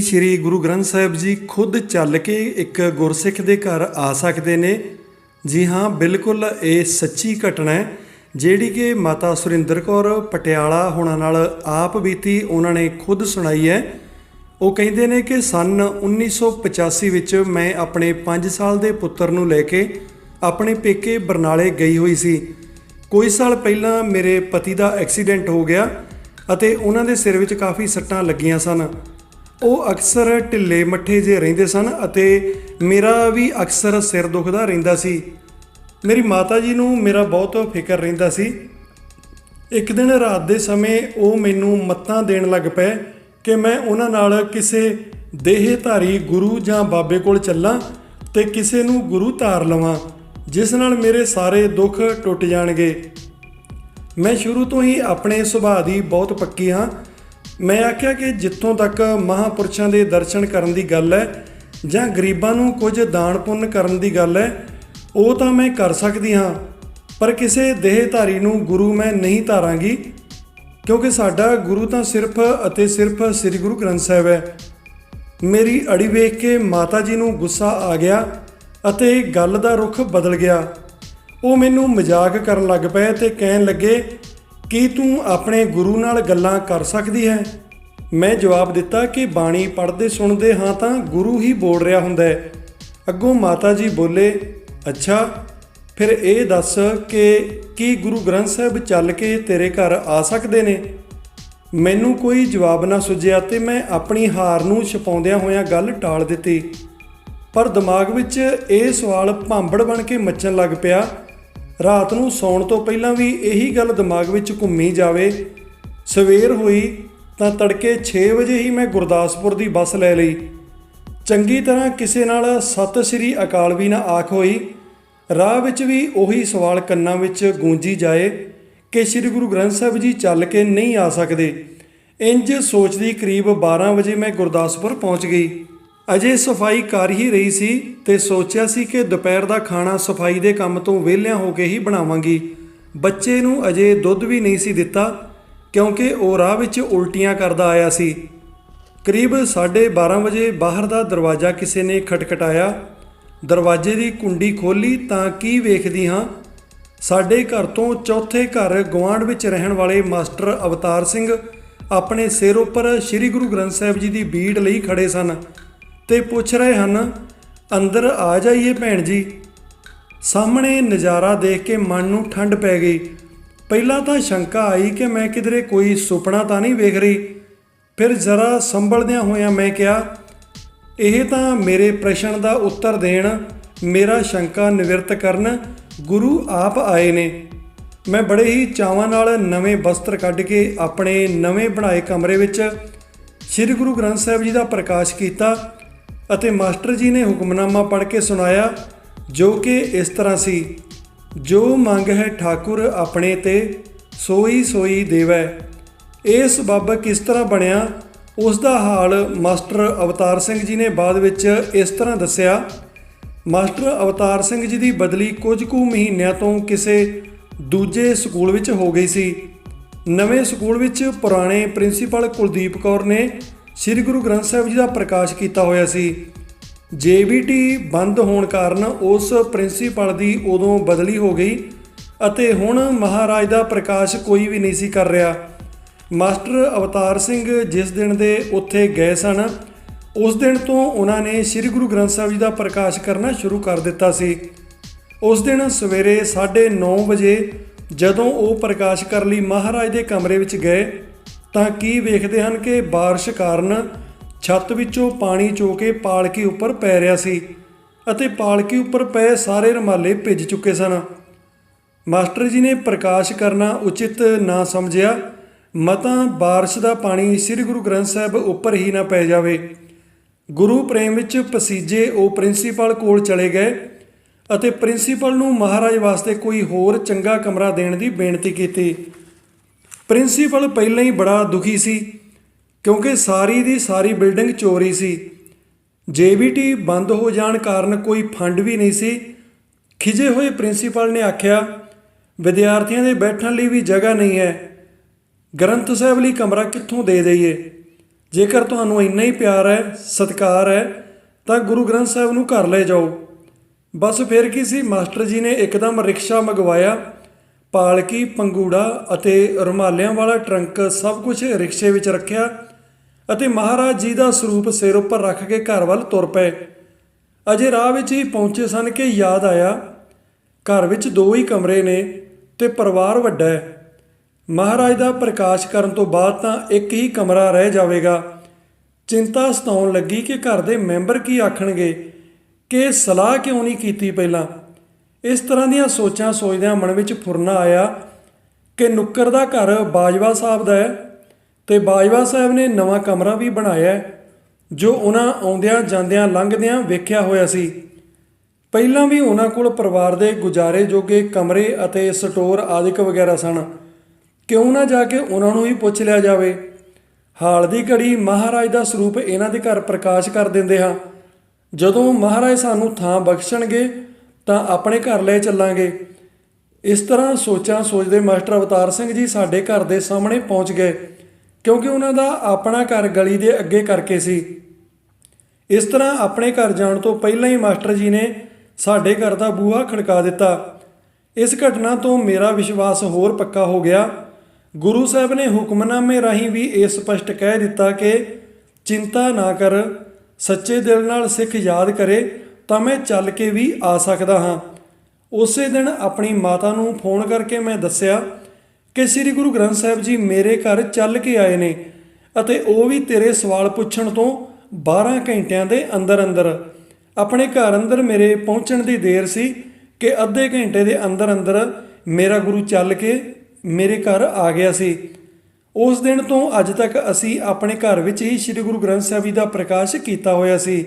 ਸ਼੍ਰੀ ਗੁਰੂ ਗ੍ਰੰਥ ਸਾਹਿਬ ਜੀ ਖੁਦ ਚੱਲ ਕੇ ਇੱਕ ਗੁਰਸਿੱਖ ਦੇ ਘਰ ਆ ਸਕਦੇ ਨੇ। ਜੀ ਹਾਂ, ਬਿਲਕੁਲ ਇਹ ਸੱਚੀ ਘਟਨਾ ਹੈ, ਜਿਹੜੀ ਕਿ ਮਾਤਾ ਸੁਰਿੰਦਰ ਕੌਰ ਪਟਿਆਲਾ ਹੋਣਾ ਨਾਲ ਆਪ ਬੀਤੀ ਉਹਨਾਂ ਨੇ ਖੁਦ ਸੁਣਾਈ ਹੈ। ਉਹ ਕਹਿੰਦੇ ਨੇ ਕਿ ਸਨ 1985 ਵਿੱਚ ਮੈਂ ਆਪਣੇ 5 ਸਾਲ ਦੇ ਪੁੱਤਰ ਨੂੰ ਲੈ ਕੇ ਆਪਣੇ ਪੇਕੇ ਬਰਨਾਲੇ ਗਈ ਹੋਈ ਸੀ। ਕੋਈ ਸਾਲ ਪਹਿਲਾਂ ਮੇਰੇ ਪਤੀ ਦਾ ਐਕਸੀਡੈਂਟ ਹੋ ਗਿਆ ਅਤੇ ਉਹਨਾਂ ਦੇ ਸਿਰ ਵਿੱਚ ਕਾਫੀ ਸੱਟਾਂ ਲੱਗੀਆਂ ਸਨ। ਉਹ ਅਕਸਰ ਢਿੱਲੇ ਮੱਠੇ ਜੇ ਰਹਿੰਦੇ ਸਨ ਅਤੇ ਮੇਰਾ ਵੀ ਅਕਸਰ ਸਿਰ ਦੁਖਦਾ ਰਹਿੰਦਾ ਸੀ। ਮੇਰੀ ਮਾਤਾ ਜੀ ਨੂੰ ਮੇਰਾ ਬਹੁਤ ਫਿਕਰ ਰਹਿੰਦਾ ਸੀ। ਇੱਕ ਦਿਨ ਰਾਤ ਦੇ ਸਮੇਂ ਉਹ ਮੈਨੂੰ ਮੱਤਾਂ ਦੇਣ ਲੱਗ ਪਏ ਕਿ ਮੈਂ ਉਹਨਾਂ ਨਾਲ ਕਿਸੇ ਦੇਹਧਾਰੀ ਗੁਰੂ ਜਾਂ ਬਾਬੇ ਕੋਲ ਚੱਲਾਂ ਤੇ ਕਿਸੇ ਨੂੰ ਗੁਰੂ ਧਾਰ ਲਵਾਂ, ਜਿਸ ਨਾਲ ਮੇਰੇ ਸਾਰੇ ਦੁੱਖ ਟੁੱਟ ਜਾਣਗੇ। ਮੈਂ ਸ਼ੁਰੂ ਤੋਂ ਹੀ ਆਪਣੇ ਸੁਭਾਅ ਦੀ ਬਹੁਤ ਪੱਕੀ ਹਾਂ ਮੈਂ ਆਖਿਆ ਕਿ ਜਿੱਥੋਂ ਤੱਕ ਮਹਾਪੁਰਸ਼ਾਂ ਦੇ ਦਰਸ਼ਨ ਕਰਨ ਦੀ ਗੱਲ ਹੈ ਜਾਂ ਗਰੀਬਾਂ ਨੂੰ ਕੁਝ ਦਾਨ ਪੁੰਨ ਕਰਨ ਦੀ ਗੱਲ ਹੈ, ਉਹ ਤਾਂ ਮੈਂ ਕਰ ਸਕਦੀ ਹਾਂ, ਪਰ ਕਿਸੇ ਦੇਹਧਾਰੀ ਨੂੰ ਗੁਰੂ ਮੈਂ ਨਹੀਂ ਧਾਰਾਂਗੀ, ਕਿਉਂਕਿ ਸਾਡਾ ਗੁਰੂ ਤਾਂ ਸਿਰਫ ਅਤੇ ਸਿਰਫ ਸ੍ਰੀ ਗੁਰੂ ਗ੍ਰੰਥ ਸਾਹਿਬ ਹੈ। ਮੇਰੀ ਅੜੀ ਵੇਖ ਕੇ ਮਾਤਾ ਜੀ ਨੂੰ ਗੁੱਸਾ ਆ ਗਿਆ ਅਤੇ ਗੱਲ ਦਾ ਰੁਖ ਬਦਲ ਗਿਆ। ਉਹ ਮੈਨੂੰ ਮਜ਼ਾਕ ਕਰਨ ਲੱਗ ਪਏ ਤੇ ਕਹਿਣ ਲੱਗੇ ਕੀ ਤੂੰ ਆਪਣੇ ਗੁਰੂ ਨਾਲ ਗੱਲਾਂ ਕਰ ਸਕਦੀ ਹੈ? ਮੈਂ ਜਵਾਬ ਦਿੱਤਾ ਕਿ ਬਾਣੀ ਪੜ੍ਹਦੇ ਸੁਣਦੇ ਹਾਂ ਤਾਂ ਗੁਰੂ ਹੀ ਬੋਲ ਰਿਹਾ ਹੁੰਦਾ ਹੈ। ਅੱਗੋਂ ਮਾਤਾ ਜੀ ਬੋਲੇ, ਅੱਛਾ, ਫਿਰ ਇਹ ਦੱਸ ਕਿ ਕੀ ਗੁਰੂ ਗ੍ਰੰਥ ਸਾਹਿਬ ਚੱਲ ਕੇ ਤੇਰੇ ਘਰ ਆ ਸਕਦੇ ਨੇ? ਮੈਨੂੰ ਕੋਈ ਜਵਾਬ ਨਾ ਸੁਝਿਆ ਤੇ ਮੈਂ ਆਪਣੀ ਹਾਰ ਨੂੰ ਛਪਾਉਂਦਿਆਂ ਹੋਇਆਂ ਗੱਲ ਟਾਲ ਦਿੱਤੀ। ਪਰ ਦਿਮਾਗ ਵਿੱਚ ਇਹ ਸਵਾਲ ਭਾਂਬੜ ਬਣ ਕੇ ਮੱਚਣ ਲੱਗ ਪਿਆ ਰਾਤ ਨੂੰ ਸੌਣ ਤੋਂ ਪਹਿਲਾਂ ਵੀ ਇਹੀ ਗੱਲ ਦਿਮਾਗ ਵਿੱਚ ਘੁੰਮੀ ਜਾਵੇ, ਸਵੇਰ ਹੋਈ ਤਾਂ ਤੜਕੇ 6 ਵਜੇ ਹੀ ਮੈਂ ਗੁਰਦਾਸਪੁਰ ਦੀ ਬੱਸ ਲੈ ਲਈ। ਚੰਗੀ ਤਰ੍ਹਾਂ ਕਿਸੇ ਨਾਲ ਸਤਿ ਸ੍ਰੀ ਅਕਾਲ ਵੀ ਨਾ ਆਖ ਹੋਈ, ਰਾਹ ਵਿੱਚ ਵੀ ਉਹੀ ਸਵਾਲ ਕੰਨਾਂ ਵਿੱਚ ਗੂੰਜੀ ਜਾਏ ਕਿ ਸ੍ਰੀ ਗੁਰੂ ਗ੍ਰੰਥ ਸਾਹਿਬ ਜੀ ਚੱਲ ਕੇ ਨਹੀਂ ਆ ਸਕਦੇ। ਇੰਜ ਸੋਚਦੀ ਕਰੀਬ 12 ਵਜੇ ਮੈਂ ਗੁਰਦਾਸਪੁਰ ਪਹੁੰਚ ਗਈ। ਅਜੇ ਸਫ਼ਾਈ ਕਰ ਹੀ ਰਹੀ ਸੀ ਤੇ ਸੋਚਿਆ ਸੀ ਕਿ ਦੁਪਹਿਰ ਦਾ ਖਾਣਾ ਸਫ਼ਾਈ ਦੇ ਕੰਮ ਤੋਂ ਵਿਹਲਿਆਂ ਹੋ ਕੇ ਹੀ ਬਣਾਵਾਂਗੀ। ਬੱਚੇ ਨੂੰ ਅਜੇ ਦੁੱਧ ਵੀ ਨਹੀਂ ਸੀ ਦਿੱਤਾ, ਕਿਉਂਕਿ ਉਹ ਰਾਹ ਵਿੱਚ ਉਲਟੀਆਂ ਕਰਦਾ ਆਇਆ ਸੀ। ਕਰੀਬ 12:30 ਵਜੇ ਬਾਹਰ ਦਾ ਦਰਵਾਜ਼ਾ ਕਿਸੇ ਨੇ ਖਟਖਟਾਇਆ। ਦਰਵਾਜ਼ੇ ਦੀ ਕੁੰਡੀ ਖੋਲੀ ਤਾਂ ਕੀ ਵੇਖਦੀ ਹਾਂ? ਸਾਡੇ ਘਰ ਤੋਂ ਚੌਥੇ ਘਰ ਗਵਾਂਢ ਵਿੱਚ ਰਹਿਣ ਵਾਲੇ ਮਾਸਟਰ ਅਵਤਾਰ ਸਿੰਘ ਆਪਣੇ ਸਿਰ ਉੱਪਰ ਸ੍ਰੀ ਗੁਰੂ ਗ੍ਰੰਥ ਸਾਹਿਬ ਜੀ ਦੀ ਬੀੜ ਲਈ ਖੜੇ ਸਨ। ਤੇ ਪੁੱਛ ਰਹੇ ਹਨ, ਅੰਦਰ ਆ ਜਾਈਏ ਭੈਣ ਜੀ। ਸਾਹਮਣੇ ਨਜ਼ਾਰਾ ਦੇਖ ਕੇ ਮਨ ਨੂੰ ਠੰਡ ਪੈ ਗਈ। ਪਹਿਲਾਂ ਤਾਂ ਸ਼ੰਕਾ ਆਈ ਕਿ ਮੈਂ ਕਿਧਰੇ ਕੋਈ ਸੁਪਨਾ ਤਾਂ ਨਹੀਂ ਵੇਖ ਰਹੀ। ਫਿਰ ਜ਼ਰਾ ਸੰਭਲਦਿਆਂ ਹੋਇਆਂ ਮੈਂ ਕਿਹਾ, ਇਹ ਤਾਂ ਮੇਰੇ ਪ੍ਰਸ਼ਨ ਦਾ ਉੱਤਰ ਦੇਣ, ਮੇਰਾ ਸ਼ੰਕਾ ਨਿਵਰਤ ਕਰਨ ਗੁਰੂ ਆਪ ਆਏ ਨੇ। ਮੈਂ ਬੜੇ ਹੀ ਚਾਵਾਂ ਨਾਲ ਨਵੇਂ ਵਸਤਰ ਕੱਢ ਕੇ ਆਪਣੇ ਨਵੇਂ ਬਣਾਏ ਕਮਰੇ ਵਿੱਚ ਸ੍ਰੀ ਗੁਰੂ ਗ੍ਰੰਥ ਸਾਹਿਬ ਜੀ ਦਾ ਪ੍ਰਕਾਸ਼ ਕੀਤਾ ਅਤੇ ਮਾਸਟਰ ਜੀ ਨੇ ਹੁਕਮਨਾਮਾ ਪੜ੍ਹ ਕੇ ਸੁਣਾਇਆ, ਜੋ ਕਿ ਇਸ ਤਰ੍ਹਾਂ ਸੀ, ਜੋ ਮੰਗ ਹੈ ਠਾਕੁਰ ਆਪਣੇ ਤੇ, ਸੋਈ ਸੋਈ ਦੇਵੈ। ਇਹ ਸਬੱਬ ਕਿਸ ਤਰ੍ਹਾਂ ਬਣਿਆ, ਉਸ ਦਾ ਹਾਲ ਮਾਸਟਰ ਅਵਤਾਰ ਸਿੰਘ ਜੀ ਨੇ ਬਾਅਦ ਵਿੱਚ ਇਸ ਤਰ੍ਹਾਂ ਦੱਸਿਆ, ਮਾਸਟਰ ਅਵਤਾਰ ਸਿੰਘ ਜੀ ਦੀ ਬਦਲੀ ਕੁਝ ਕੁ ਮਹੀਨਿਆਂ ਤੋਂ ਕਿਸੇ ਦੂਜੇ ਸਕੂਲ ਵਿੱਚ ਹੋ ਗਈ ਸੀ। ਨਵੇਂ ਸਕੂਲ ਵਿੱਚ ਪੁਰਾਣੇ ਪ੍ਰਿੰਸੀਪਲ ਕੁਲਦੀਪ ਕੌਰ ਨੇ ਸ੍ਰੀ ਗੁਰੂ ਗ੍ਰੰਥ ਸਾਹਿਬ ਜੀ ਦਾ ਪ੍ਰਕਾਸ਼ ਕੀਤਾ ਹੋਇਆ ਸੀ। ਜੇਬੀਟੀ ਬੰਦ ਹੋਣ ਕਾਰਨ ਉਸ ਪ੍ਰਿੰਸੀਪਲ ਦੀ ਉਦੋਂ ਬਦਲੀ ਹੋ ਗਈ ਅਤੇ ਹੁਣ ਮਹਾਰਾਜ ਦਾ ਪ੍ਰਕਾਸ਼ ਕੋਈ ਵੀ ਨਹੀਂ ਸੀ ਕਰ ਰਿਹਾ। ਮਾਸਟਰ ਅਵਤਾਰ ਸਿੰਘ ਜਿਸ ਦਿਨ ਦੇ ਉੱਥੇ ਗਏ ਸਨ, ਉਸ ਦਿਨ ਤੋਂ ਉਹਨਾਂ ਨੇ ਸ੍ਰੀ ਗੁਰੂ ਗ੍ਰੰਥ ਸਾਹਿਬ ਜੀ ਦਾ ਪ੍ਰਕਾਸ਼ ਕਰਨਾ ਸ਼ੁਰੂ ਕਰ ਦਿੱਤਾ ਸੀ। ਉਸ ਦਿਨ ਸਵੇਰੇ 9:30 ਵਜੇ ਜਦੋਂ ਉਹ ਪ੍ਰਕਾਸ਼ ਕਰਨ ਲਈ, ਮਹਾਰਾਜ ਦੇ ਕਮਰੇ ਵਿੱਚ ਗਏ ਤਾਂ ਕੀ ਵੇਖਦੇ ਹਨ ਕਿ بارش ਕਾਰਨ ਛੱਤ ਵਿੱਚੋਂ ਪਾਣੀ ਚੋ ਕੇ ਪਾਲਕੀ ਉੱਪਰ ਪੈ ਰਿਹਾ ਸੀ ਅਤੇ ਪਾਲਕੀ ਉੱਪਰ ਪਏ ਸਾਰੇ ਰਮਾਲੇ ਭਿੱਜ ਚੁੱਕੇ ਸਨ ਮਾਸਟਰ ਜੀ ਨੇ ਪ੍ਰਕਾਸ਼ ਕਰਨਾ ਉਚਿਤ ਨਾ ਸਮਝਿਆ ਮਤਾਂ بارش ਦਾ ਪਾਣੀ ਸ੍ਰੀ ਗੁਰੂ ਗ੍ਰੰਥ ਸਾਹਿਬ ਉੱਪਰ ਹੀ ਨਾ ਪੈ ਜਾਵੇ ਗੁਰੂ ਪ੍ਰੇਮ ਵਿੱਚ ਪਸੀਜੇ ਉਹ ਪ੍ਰਿੰਸੀਪਲ ਕੋਲ ਚਲੇ ਗਏ ਅਤੇ ਪ੍ਰਿੰਸੀਪਲ ਨੂੰ ਮਹਾਰਾਜ ਵਾਸਤੇ ਕੋਈ ਹੋਰ ਚੰਗਾ ਕਮਰਾ ਦੇਣ ਦੀ ਬੇਨਤੀ ਕੀਤੀ ਪ੍ਰਿੰਸੀਪਲ ਪਹਿਲਾਂ ਹੀ ਬੜਾ ਦੁਖੀ ਸੀ, ਕਿਉਂਕਿ ਸਾਰੀ ਦੀ ਸਾਰੀ ਬਿਲਡਿੰਗ ਚੋਰੀ ਸੀ। ਜੇਬੀਟੀ ਬੰਦ ਹੋ ਜਾਣ ਕਾਰਨ ਕੋਈ ਫੰਡ ਵੀ ਨਹੀਂ ਸੀ। ਖਿਜੇ ਹੋਏ ਪ੍ਰਿੰਸੀਪਲ ਨੇ ਆਖਿਆ, ਵਿਦਿਆਰਥੀਆਂ ਦੇ ਬੈਠਣ ਲਈ ਵੀ ਜਗ੍ਹਾ ਨਹੀਂ ਹੈ। ਗ੍ਰੰਥ ਸਾਹਿਬ ਲਈ ਕਮਰਾ ਕਿੱਥੋਂ ਦੇ ਦਈਏ? ਜੇਕਰ ਤੁਹਾਨੂੰ ਇੰਨਾ ਹੀ ਪਿਆਰ ਹੈ, ਸਤਿਕਾਰ ਹੈ, ਤਾਂ ਗੁਰੂ ਗ੍ਰੰਥ ਸਾਹਿਬ ਨੂੰ ਘਰ ਲੈ ਜਾਓ। ਬਸ ਫਿਰ ਕੀ ਸੀ? ਮਾਸਟਰ ਜੀ ਨੇ ਇੱਕਦਮ ਰਿਕਸ਼ਾ ਮੰਗਵਾਇਆ। ਪਾਲਕੀ, ਪੰਗੂੜਾ ਅਤੇ ਰੁਮਾਲਿਆਂ ਵਾਲਾ ਟਰੰਕ ਸਭ ਕੁਝ ਰਿਕਸ਼ੇ ਵਿੱਚ ਰੱਖਿਆ ਅਤੇ ਮਹਾਰਾਜ ਜੀ ਦਾ ਸਰੂਪ ਸਿਰ ਉੱਪਰ ਰੱਖ ਕੇ ਘਰ ਵੱਲ ਤੁਰ ਪਏ। ਅਜੇ ਰਾਹ ਵਿੱਚ ਹੀ ਪਹੁੰਚੇ ਸਨ ਕਿ ਯਾਦ ਆਇਆ, ਘਰ ਵਿੱਚ ਦੋ ਹੀ ਕਮਰੇ ਨੇ ਤੇ ਪਰਿਵਾਰ ਵੱਡਾ ਹੈ। ਮਹਾਰਾਜ ਦਾ ਪ੍ਰਕਾਸ਼ ਕਰਨ ਤੋਂ ਬਾਅਦ ਤਾਂ ਇੱਕ ਹੀ ਕਮਰਾ ਰਹਿ ਜਾਵੇਗਾ। ਚਿੰਤਾ ਸਤਾਉਣ ਲੱਗੀ ਕਿ ਘਰ ਦੇ ਮੈਂਬਰ ਕੀ ਆਖਣਗੇ, ਕਿ ਸਲਾਹ ਕਿਉਂ ਨਹੀਂ ਕੀਤੀ ਪਹਿਲਾਂ? ਇਸ ਤਰ੍ਹਾਂ ਦੀਆਂ ਸੋਚਾਂ ਸੋਚਦਿਆਂ ਮਨ ਵਿੱਚ ਫੁਰਨਾ ਆਇਆ ਕਿ ਨੁੱਕਰ ਦਾ ਘਰ ਬਾਜਵਾ ਸਾਹਿਬ ਦਾ ਹੈ ਤੇ ਬਾਜਵਾ ਸਾਹਿਬ ਨੇ ਨਵਾਂ ਕਮਰਾ ਵੀ ਬਣਾਇਆ ਜੋ ਉਹਨਾਂ ਆਉਂਦਿਆਂ ਜਾਂਦਿਆਂ ਲੰਘਦਿਆਂ ਵੇਖਿਆ ਹੋਇਆ ਸੀ। ਪਹਿਲਾਂ ਵੀ ਉਹਨਾਂ ਕੋਲ ਪਰਿਵਾਰ ਦੇ ਗੁਜ਼ਾਰੇ ਜੋਗੇ ਕਮਰੇ ਅਤੇ ਸਟੋਰ ਆਦਿਕ ਵਗੈਰਾ ਸਨ। ਕਿਉਂ ਨਾ ਜਾ ਕੇ ਉਹਨਾਂ ਨੂੰ ਹੀ ਪੁੱਛ ਲਿਆ ਜਾਵੇ। ਹਾਲ ਦੀ ਘੜੀ ਮਹਾਰਾਜ ਦਾ ਸਰੂਪ ਇਹਨਾਂ ਦੇ ਘਰ ਪ੍ਰਕਾਸ਼ ਕਰ ਦਿੰਦੇ ਹਾਂ। ਜਦੋਂ ਮਹਾਰਾਜ ਸਾਨੂੰ ਥਾਂ ਬਖਸ਼ਣਗੇ ਤਾਂ ਆਪਣੇ ਘਰ ਲੈ ਚੱਲਾਂਗੇ। ਇਸ ਤਰ੍ਹਾਂ ਸੋਚਾਂ ਸੋਚਦੇ ਮਾਸਟਰ ਅਵਤਾਰ ਸਿੰਘ ਜੀ ਸਾਡੇ ਘਰ ਦੇ ਸਾਹਮਣੇ ਪਹੁੰਚ ਗਏ, ਕਿਉਂਕਿ ਉਹਨਾਂ ਦਾ ਆਪਣਾ ਘਰ ਗਲੀ ਦੇ ਅੱਗੇ ਕਰਕੇ ਸੀ। ਇਸ ਤਰ੍ਹਾਂ ਆਪਣੇ ਘਰ ਜਾਣ ਤੋਂ ਪਹਿਲਾਂ ਹੀ ਮਾਸਟਰ ਜੀ ਨੇ ਸਾਡੇ ਘਰ ਦਾ ਬੂਹਾ ਖੜਕਾ ਦਿੱਤਾ। ਇਸ ਘਟਨਾ ਤੋਂ ਮੇਰਾ ਵਿਸ਼ਵਾਸ ਹੋਰ ਪੱਕਾ ਹੋ ਗਿਆ। ਗੁਰੂ ਸਾਹਿਬ ਨੇ ਹੁਕਮਨਾਮੇ ਰਾਹੀਂ ਵੀ ਇਹ ਸਪਸ਼ਟ ਕਹਿ ਦਿੱਤਾ ਕਿ ਚਿੰਤਾ ਨਾ ਕਰ, ਸੱਚੇ ਦਿਲ ਨਾਲ ਸਿੱਖ ਯਾਦ ਕਰੇ ਤਾਂ ਮੈਂ ਚੱਲ ਕੇ ਵੀ ਆ ਸਕਦਾ ਹਾਂ। ਉਸੇ ਦਿਨ ਆਪਣੀ ਮਾਤਾ ਨੂੰ ਫੋਨ ਕਰਕੇ ਮੈਂ ਦੱਸਿਆ ਕਿ ਸ੍ਰੀ ਗੁਰੂ ਗ੍ਰੰਥ ਸਾਹਿਬ ਜੀ ਮੇਰੇ ਘਰ ਚੱਲ ਕੇ ਆਏ ਨੇ ਅਤੇ ਉਹ ਵੀ ਤੇਰੇ ਸਵਾਲ ਪੁੱਛਣ ਤੋਂ 12 ਘੰਟਿਆਂ ਦੇ ਅੰਦਰ ਅੰਦਰ। ਆਪਣੇ ਘਰ ਅੰਦਰ ਮੇਰੇ ਪਹੁੰਚਣ ਦੀ ਦੇਰ ਸੀ ਕਿ ਅੱਧੇ ਘੰਟੇ ਦੇ ਅੰਦਰ ਅੰਦਰ ਮੇਰਾ ਗੁਰੂ ਚੱਲ ਕੇ ਮੇਰੇ ਘਰ ਆ ਗਿਆ ਸੀ। ਉਸ ਦਿਨ ਤੋਂ ਅੱਜ ਤੱਕ ਅਸੀਂ ਆਪਣੇ ਘਰ ਵਿੱਚ ਹੀ ਸ੍ਰੀ ਗੁਰੂ ਗ੍ਰੰਥ ਸਾਹਿਬ ਜੀ ਦਾ ਪ੍ਰਕਾਸ਼ ਕੀਤਾ ਹੋਇਆ ਸੀ।